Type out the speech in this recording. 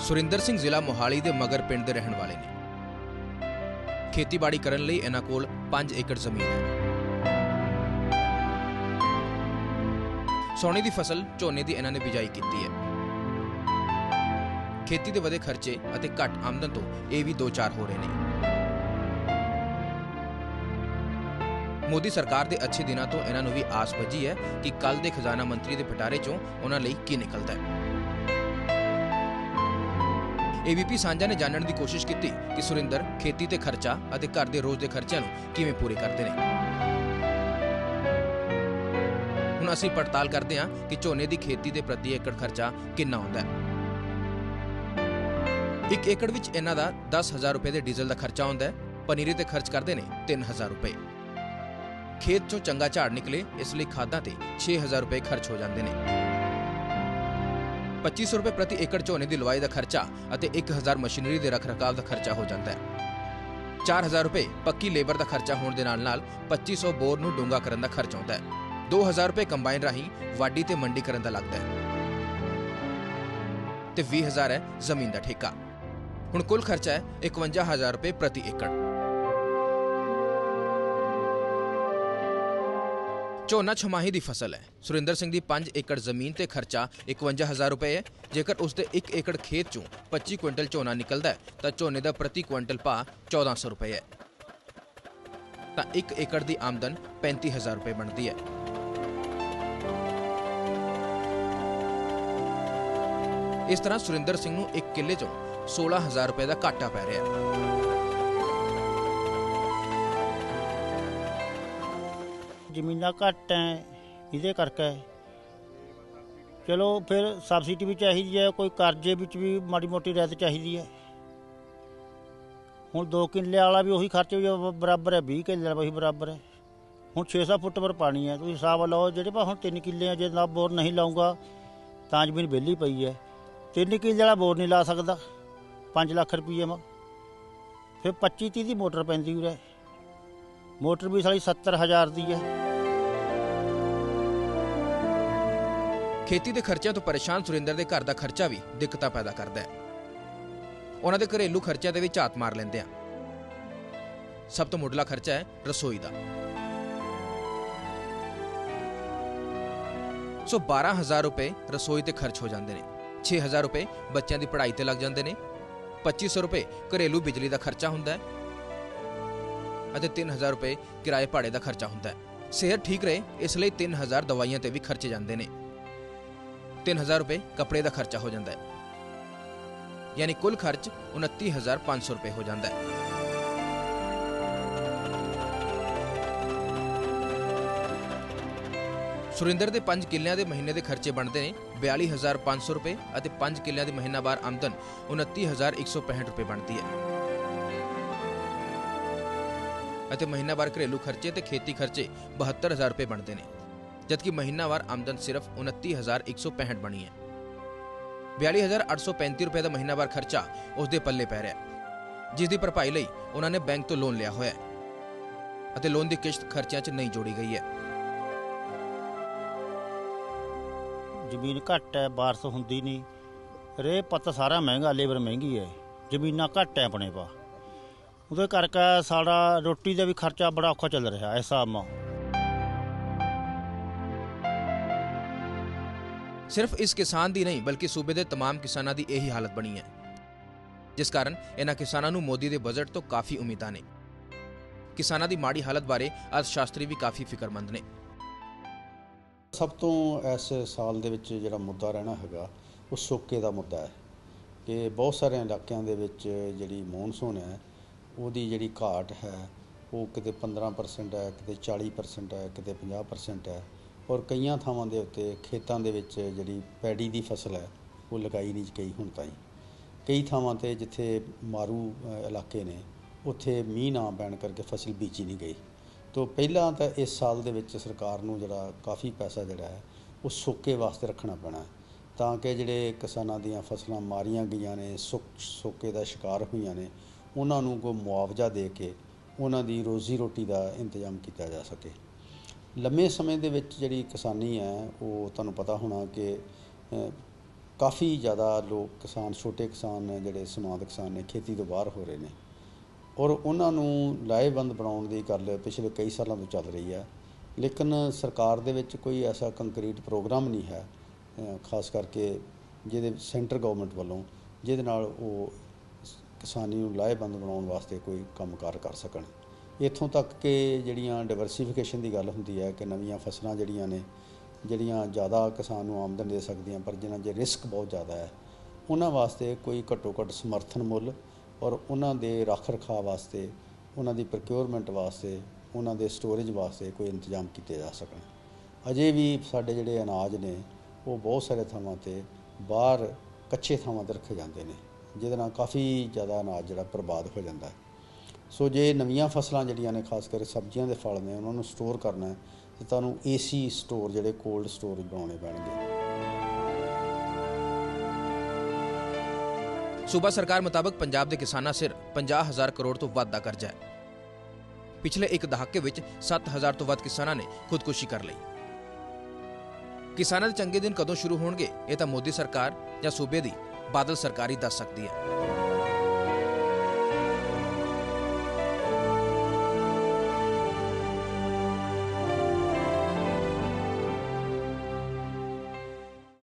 ਸੁਰਿੰਦਰ ਸਿੰਘ ਜ਼ਿਲ੍ਹਾ ਮੋਹਾਲੀ ਦੇ ਮਗਰ ਪਿੰਡ ਦੇ ਰਹਿਣ ਵਾਲੇ ਨੇ। ਖੇਤੀਬਾੜੀ ਕਰਨ ਲਈ ਇਹਨਾਂ ਕੋਲ 5 ਏਕੜ ਜ਼ਮੀਨ ਹੈ। ਸੋਨੇ ਦੀ ਫਸਲ, ਝੋਨੇ ਦੀ ਇਹਨਾਂ ਨੇ ਬਿਜਾਈ ਕੀਤੀ ਹੈ। ਖੇਤੀ ਦੇ ਵਧੇ ਖਰਚੇ ਅਤੇ ਘੱਟ ਆਮਦਨ ਤੋਂ ਇਹ ਵੀ ਦੋ ਚਾਰ ਹੋ ਰਹੇ ਨੇ। ਮੋਦੀ ਸਰਕਾਰ ਦੇ ਅੱਛੇ ਦਿਨਾਂ ਤੋਂ ਇਹਨਾਂ ਨੂੰ ਵੀ ਆਸ ਬੱਝੀ ਹੈ ਕਿ ਕੱਲ ਦੇ ਖਜ਼ਾਨਾ ਮੰਤਰੀ ਦੇ ਪਟਾਰੇ ਚੋਂ ਉਹਨਾਂ ਲਈ ਕੀ ਨਿਕਲਦਾ ਹੈ। ਏਬੀਪੀ ਸਾਂਝਾ ਨੇ ਜਾਣਨ ਦੀ ਕੋਸ਼ਿਸ਼ ਕੀਤੀ ਕਿ ਸੁਰਿੰਦਰ ਖੇਤੀ ਤੇ ਖਰਚਾ ਅਤੇ ਘਰ ਦੇ ਰੋਜ਼ ਦੇ ਖਰਚਿਆਂ ਨੂੰ ਕਿਵੇਂ ਪੂਰੇ ਕਰਦੇ ਨੇ। ਹੁਣ ਅਸੀਂ ਪੜਤਾਲ ਕਰਦੇ ਹਾਂ ਕਿ ਝੋਨੇ ਦੀ ਖੇਤੀ ਦੇ ਪ੍ਰਤੀ ਏਕੜ ਖਰਚਾ ਕਿੰਨਾ ਆਉਂਦਾ ਹੈ। ਇੱਕ ਏਕੜ ਵਿੱਚ ਇਹਨਾਂ ਦਾ 10000 ਰੁਪਏ ਦੇ ਡੀਜ਼ਲ ਦਾ ਖਰਚਾ ਆਉਂਦਾ ਹੈ, ਪਨੀਰੀ ਤੇ ਖਰਚ ਕਰਦੇ ਨੇ 3000 ਰੁਪਏ। ਖੇਤ ਚੋਂ ਚੰਗਾ ਝਾੜ ਨਿਕਲੇ, ਇਸ ਲਈ ਖਾਦਾਂ ਤੇ 6000 ਰੁਪਏ ਖਰਚ ਹੋ ਜਾਂਦੇ ਨੇ। 2500 ਰੁਪਏ ਪ੍ਰਤੀ ਏਕੜ ਝੋਨੇ ਦੀ ਲਵਾਈ ਦਾ ਖਰਚਾ ਅਤੇ 1000 ਮਸ਼ੀਨਰੀ ਦੇ ਰੱਖ-ਰਖਾਵ ਦਾ ਖਰਚਾ ਹੋ ਜਾਂਦਾ ਹੈ। 4000 ਰੁਪਏ ਪੱਕੀ ਲੇਬਰ ਦਾ ਖਰਚਾ ਹੋਣ ਦੇ ਨਾਲ-ਨਾਲ 2500 ਬੋਰ ਨੂੰ ਡੂੰਗਾ ਕਰਨ ਦਾ ਖਰਚ ਆਉਂਦਾ ਹੈ। 2000 ਰੁਪਏ ਕੰਬਾਈਨ ਰਾਹੀਂ ਵਾਢੀ ਤੇ ਮੰਡੀ ਕਰਨ ਦਾ ਲੱਗਦਾ ਹੈ। ਤੇ 20000 ਹੈ ਜ਼ਮੀਨ ਦਾ ਠੇਕਾ। ਹੁਣ ਕੁੱਲ ਖਰਚਾ ਹੈ 51000 ਰੁਪਏ ਪ੍ਰਤੀ ਏਕੜ। ਝੋਨਾ ਛਮਾਹੀ ਦੀ ਫਸਲ ਹੈ। ਸੁਰਿੰਦਰ ਸਿੰਘ ਦੀ 5 ਏਕੜ ਜ਼ਮੀਨ ਤੇ ਖਰਚਾ 51000 ਰੁਪਏ ਹੈ। ਜੇਕਰ ਉਸ ਦੇ 1 ਏਕੜ ਖੇਤ ਚੋਂ 25 ਕੁਇੰਟਲ ਝੋਨਾ ਨਿਕਲਦਾ ਹੈ, ਤਾਂ ਝੋਨੇ ਦਾ ਪ੍ਰਤੀ ਕੁਇੰਟਲ ਭਾਅ 1400 ਰੁਪਏ ਹੈ। ਤਾਂ 1 ਏਕੜ ਦੀ ਆਮਦਨ 35000 ਰੁਪਏ ਬਣਦੀ ਹੈ। ਇਸ ਤਰ੍ਹਾਂ ਸੁਰਿੰਦਰ ਸਿੰਘ ਨੂੰ ਇੱਕ ਕਿੱਲੇ ਚੋਂ 16000 ਰੁਪਏ ਦਾ ਘਾਟਾ ਪੈ ਰਿਹਾ ਹੈ। ਜ਼ਮੀਨਾਂ ਘੱਟ ਐ, ਇਹਦੇ ਕਰਕੇ। ਚਲੋ ਫਿਰ ਸਬਸਿਡੀ ਵੀ ਚਾਹੀਦੀ ਹੈ, ਕੋਈ ਕਰਜ਼ੇ ਵਿੱਚ ਵੀ ਮਾੜੀ ਮੋਟੀ ਰਹਿਤ ਚਾਹੀਦੀ ਹੈ। ਹੁਣ 2 ਕਿੱਲੇ ਵਾਲਾ ਵੀ ਉਹੀ ਖਰਚ ਵੀ ਬਰਾਬਰ ਹੈ 20 ਕਿੱਲੇ ਵਾਲਾ ਵੀ ਬਰਾਬਰ ਹੈ। ਹੁਣ 600 ਫੁੱਟ ਪਰ ਪਾਣੀ ਹੈ, ਤੁਸੀਂ ਹਿਸਾਬ ਲਾਓ, ਜਿਹੜੇ ਪਾ ਹੁਣ 3 ਕਿੱਲੇ ਆ, ਜੇ ਨਾ ਬੋਰ ਨਹੀਂ ਲਾਉਂਗਾ, ਤਾਂ ਜ਼ਮੀਨ ਵਿਹਲੀ ਪਈ ਹੈ। 3 ਕਿੱਲੇ ਵਾਲਾ ਬੋਰ ਨਹੀਂ ਲਾ ਸਕਦਾ 5 ਲੱਖ ਰੁਪਏ ਮਾ। ਫਿਰ 25 30 ਦੀ ਮੋਟਰ ਪੈਂਦੀ ਉਰੇ। ਮੋਟਰ ਵੀ ਸਾਲੀ 70000 ਦੀ ਹੈ। ਖੇਤੀ ਦੇ ਖਰਚਿਆਂ ਤੋਂ ਪਰੇਸ਼ਾਨ ਸੁਰਿੰਦਰ ਦੇ ਘਰ ਦਾ ਖਰਚਾ ਵੀ ਦਿੱਕਤਾਂ ਪੈਦਾ ਕਰਦਾ ਹੈ। ਉਹਨਾਂ ਦੇ ਘਰੇਲੂ ਖਰਚਿਆਂ ਤੇ ਵੀ ਝਾਤ ਮਾਰ ਲੈਂਦੇ ਆ। ਸਭ ਤੋਂ ਮੁੱਢਲਾ ਖਰਚਾ ਹੈ ਰਸੋਈ ਦਾ। ਸੋ 12000 ਰੁਪਏ ਰਸੋਈ ਤੇ ਖਰਚ ਹੋ ਜਾਂਦੇ ਨੇ। 6000 ਰੁਪਏ ਬੱਚਿਆਂ ਦੀ ਪੜ੍ਹਾਈ ਤੇ ਲੱਗ ਜਾਂਦੇ ਨੇ। 2500 ਰੁਪਏ ਘਰੇਲੂ ਬਿਜਲੀ ਦਾ ਖਰਚਾ ਹੁੰਦਾ ਹੈ। ਅਤੇ 3000 ਰੁਪਏ ਕਿਰਾਏ ਭਾੜੇ ਦਾ ਖਰਚਾ ਹੁੰਦਾ ਹੈ। ਸਿਹਤ ਠੀਕ ਰਹੇ, ਇਸ ਲਈ 3000 ਦਵਾਈਆਂ ਤੇ ਵੀ ਖਰਚੇ ਜਾਂਦੇ ਨੇ। 3000 ਰੁਪਏ ਕੱਪੜੇ ਦਾ ਖਰਚਾ ਹੋ ਜਾਂਦਾ ਹੈ। ਯਾਨੀ ਕੁੱਲ ਖਰਚ 29500 ਰੁਪਏ ਹੋ ਜਾਂਦਾ ਹੈ। ਸੁਰਿੰਦਰ ਦੇ 5 ਕਿੱਲਿਆਂ ਦੇ ਮਹੀਨੇ ਦੇ ਖਰਚੇ ਬਣਦੇ ਨੇ 42500 ਰੁਪਏ ਅਤੇ 5 ਕਿੱਲਿਆਂ ਦੀ ਮਹੀਨਾਵਾਰ ਆਮਦਨ 29165 ਰੁਪਏ ਬਣਦੀ ਹੈ। ਅਤੇ ਮਹੀਨਾਵਾਰ ਘਰੇਲੂ ਖਰਚੇ ਤੇ ਖੇਤੀ ਖਰਚੇ 72000 ਰੁਪਏ ਬਣਦੇ ਨੇ, ਜਦਕਿ ਮਹੀਨਾਵਾਰ ਆਮਦਨ ਸਿਰਫ 29165 ਬਣੀ ਹੈ। 42835 ਰੁਪਏ ਦਾ ਮਹੀਨਾਵਾਰ ਖਰਚਾ ਉਸ ਦੇ ਪੱਲੇ ਪੈ ਰਿਹਾ ਜਿਸ ਦੀ ਭਰਪਾਈ ਲਈ ਉਹਨਾਂ ਨੇ ਬੈਂਕ ਤੋਂ ਲੋਨ ਲਿਆ ਹੋਇਆ ਹੈ, ਅਤੇ ਲੋਨ ਦੀ ਕਿਸ਼ਤ ਖਰਚਿਆਂ 'ਚ ਨਹੀਂ ਜੋੜੀ ਗਈ ਹੈ। ਜ਼ਮੀਨ ਘੱਟ ਹੈ, ਬਾਰਸ ਹੁੰਦੀ ਨਹੀਂ ਰੇ ਪੱਤ ਸਾਰਾ ਮਹਿੰਗਾ, ਲੇਬਰ ਮਹਿੰਗੀ ਹੈ, ਜ਼ਮੀਨਾਂ ਘੱਟ ਹੈ ਆਪਣੇ ਪਾ। ਉਹਦੇ ਕਰਕੇ ਸਾਡਾ ਰੋਟੀ ਦਾ ਵੀ ਖਰਚਾ ਬੜਾ ਔਖਾ ਚੱਲ ਰਿਹਾ ਇਸ ਹਿਸਾਬ ਨਾਲ ਸਿਰਫ ਇਸ ਕਿਸਾਨ ਦੀ ਨਹੀਂ ਬਲਕਿ ਸੂਬੇ ਦੇ तमाम ਕਿਸਾਨਾਂ ਦੀ ਇਹੀ ਹਾਲਤ ਬਣੀ ਹੈ ਜਿਸ ਕਾਰਨ ਇਹਨਾਂ ਕਿਸਾਨਾਂ ਨੂੰ ਮੋਦੀ ਦੇ ਬਜਟ ਤੋਂ ਕਾਫੀ ਉਮੀਦਾਂ ਨੇ ਕਿਸਾਨਾਂ ਦੀ ਮਾੜੀ ਹਾਲਤ ਬਾਰੇ ਅਰਥ ਸ਼ਾਸਤਰੀ ਵੀ ਕਾਫੀ ਫਿਕਰਮੰਦ ਨੇ ਸਭ ਤੋਂ ਇਸ ਸਾਲ ਦੇ ਵਿੱਚ ਜਿਹੜਾ ਮੁੱਦਾ ਰਹਿਣਾ ਹੈਗਾ ਉਹ ਸੋਕੇ ਦਾ ਮੁੱਦਾ ਹੈ ਕਿ ਬਹੁਤ ਸਾਰੇ ਇਲਾਕਿਆਂ ਦੇ ਵਿੱਚ ਜਿਹੜੀ ਮੌਨਸੂਨ ਹੈ ਉਹਦੀ ਜਿਹੜੀ ਘਾਟ ਹੈ, ਉਹ ਕਿਤੇ 15% ਹੈ, ਕਿਤੇ 40% ਹੈ, ਕਿਤੇ 50% ਹੈ ਔਰ ਕਈਆਂ ਥਾਵਾਂ ਦੇ ਉੱਤੇ, ਖੇਤਾਂ ਦੇ ਵਿੱਚ ਜਿਹੜੀ ਪੈੜੀ ਦੀ ਫਸਲ ਹੈ, ਉਹ ਲਗਾਈ ਨਹੀਂ ਗਈ ਹੁਣ ਤਾਈਂ। ਕਈ ਥਾਵਾਂ ਤੇ ਜਿੱਥੇ ਮਾਰੂ ਇਲਾਕੇ ਨੇ, ਉੱਥੇ ਮੀਂਹ ਨਾ ਪੈਣ ਕਰਕੇ ਫਸਲ ਬੀਜੀ ਨਹੀਂ ਗਈ। ਤੋਂ ਪਹਿਲਾਂ ਤਾਂ ਇਸ ਸਾਲ ਦੇ ਵਿੱਚ ਸਰਕਾਰ ਨੂੰ ਜਿਹੜਾ ਕਾਫੀ ਪੈਸਾ ਜਿਹੜਾ ਹੈ, ਉਹ ਸੋਕੇ ਵਾਸਤੇ ਰੱਖਣਾ ਪੈਣਾ ਤਾਂ ਕਿ ਜਿਹੜੇ ਕਿਸਾਨਾਂ ਦੀਆਂ ਫਸਲਾਂ ਮਾਰੀਆਂ ਗਈਆਂ ਨੇ, ਸੁੱਕ, ਸੋਕੇ ਦਾ ਸ਼ਿਕਾਰ ਹੋਈਆਂ ਨੇ ਉਹਨਾਂ ਨੂੰ ਕੋਈ ਮੁਆਵਜ਼ਾ ਦੇ ਕੇ ਉਹਨਾਂ ਦੀ ਰੋਜ਼ੀ ਰੋਟੀ ਦਾ ਇੰਤਜ਼ਾਮ ਕੀਤਾ ਜਾ ਸਕੇ। ਲੰਮੇ ਸਮੇਂ ਦੇ ਵਿੱਚ ਜਿਹੜੀ ਕਿਸਾਨੀ ਹੈ, ਉਹ ਤੁਹਾਨੂੰ ਪਤਾ ਹੋਣਾ ਕਿ ਕਾਫੀ ਜ਼ਿਆਦਾ ਲੋਕ ਕਿਸਾਨ, ਛੋਟੇ ਕਿਸਾਨ ਨੇ, ਜਿਹੜੇ ਸਮਾਦ ਕਿਸਾਨ ਨੇ, ਖੇਤੀ ਤੋਂ ਬਾਹਰ ਹੋ ਰਹੇ ਨੇ। ਔਰ ਉਹਨਾਂ ਨੂੰ ਲਾਹੇਵੰਦ ਬਣਾਉਣ ਦੀ ਗੱਲ ਪਿਛਲੇ ਕਈ ਸਾਲਾਂ ਤੋਂ ਚੱਲ ਰਹੀ ਹੈ। ਲੇਕਿਨ ਸਰਕਾਰ ਦੇ ਵਿੱਚ ਕੋਈ ਐਸਾ ਕੰਕਰੀਟ ਪ੍ਰੋਗਰਾਮ ਨਹੀਂ ਹੈ ਖਾਸ ਕਰਕੇ ਜਿਹਦੇ ਸੈਂਟਰ ਗਵਰਨਮੈਂਟ ਵੱਲੋਂ, ਜਿਹਦੇ ਨਾਲ ਉਹ ਕਿਸਾਨੀ ਨੂੰ ਲਾਹੇਵੰਦ ਬਣਾਉਣ ਵਾਸਤੇ ਕੋਈ ਕੰਮਕਾਰ ਕਰ ਸਕਣ। ਇੱਥੋਂ ਤੱਕ ਕਿ ਜਿਹੜੀਆਂ ਡਾਈਵਰਸੀਫਿਕੇਸ਼ਨ ਦੀ ਗੱਲ ਹੁੰਦੀ ਹੈ ਕਿ ਨਵੀਆਂ ਫਸਲਾਂ ਜਿਹੜੀਆਂ ਨੇ, ਜਿਹੜੀਆਂ ਜ਼ਿਆਦਾ ਕਿਸਾਨ ਨੂੰ ਆਮਦਨ ਦੇ ਸਕਦੀਆਂ ਪਰ ਜਿਨ੍ਹਾਂ 'ਚ ਰਿਸਕ ਬਹੁਤ ਜ਼ਿਆਦਾ ਹੈ, ਉਹਨਾਂ ਵਾਸਤੇ ਕੋਈ ਘੱਟੋ ਘੱਟ ਸਮਰਥਨ ਮੁੱਲ ਔਰ ਉਹਨਾਂ ਦੇ ਰੱਖ ਰਖਾਅ ਵਾਸਤੇ, ਉਹਨਾਂ ਦੀ ਪ੍ਰੋਕਿਉਰਮੈਂਟ ਵਾਸਤੇ, ਉਹਨਾਂ ਦੇ ਸਟੋਰੇਜ ਵਾਸਤੇ ਕੋਈ ਇੰਤਜ਼ਾਮ ਕੀਤੇ ਜਾ ਸਕਣ। ਅਜੇ ਵੀ ਸਾਡੇ ਜਿਹੜੇ ਅਨਾਜ ਨੇ, ਉਹ ਬਹੁਤ ਸਾਰੇ ਥਾਵਾਂ ਤੇ ਬਾਹਰ ਕੱਚੇ ਥਾਵਾਂ ਤੇ ਰੱਖੇ ਜਾਂਦੇ ਨੇ। ਜਿਹਦੇ ਨਾਲ ਕਾਫੀ ਜ਼ਿਆਦਾ ਅਨਾਜ ਜਿਹੜਾ ਬਰਬਾਦ ਹੋ ਜਾਂਦਾ ਹੈ। ਸੋ ਜੇ ਨਵੀਆਂ ਫਸਲਾਂ ਜਿਹੜੀਆਂ ਨੇ, ਖਾਸ ਕਰਕੇ ਸਬਜ਼ੀਆਂ ਦੇ ਫਲ ਨੇ, ਉਹਨਾਂ ਨੂੰ ਸਟੋਰ ਕਰਨਾ ਹੈ, ਤੇ ਤੁਹਾਨੂੰ ਏਸੀ ਸਟੋਰ ਜਿਹੜੇ ਕੋਲਡ ਸਟੋਰੇਜ ਬਣਾਉਣੇ ਪੈਣਗੇ। ਸੂਬਾ ਸਰਕਾਰ ਮੁਤਾਬਕ ਪੰਜਾਬ ਦੇ ਕਿਸਾਨਾਂ ਸਿਰ 50000 ਕਰੋੜ ਤੋਂ ਵੱਧ ਦਾ ਕਰਜ਼ਾ ਹੈ। ਪਿਛਲੇ ਇੱਕ ਦਹਾਕੇ ਵਿੱਚ 7000 ਤੋਂ ਵੱਧ ਕਿਸਾਨਾਂ ਨੇ ਖੁਦਕੁਸ਼ੀ ਕਰ ਲਈ। ਕਿਸਾਨਾਂ ਦੇ ਚੰਗੇ ਦਿਨ ਕਦੋਂ ਸ਼ੁਰੂ ਹੋਣਗੇ, ਇਹ ਤਾਂ ਮੋਦੀ ਸਰਕਾਰ ਜਾਂ ਸੂਬੇ ਦੀ ਬਾਦਲ ਸਰਕਾਰੀ ਦੱਸ ਸਕਦੀ ਹੈ।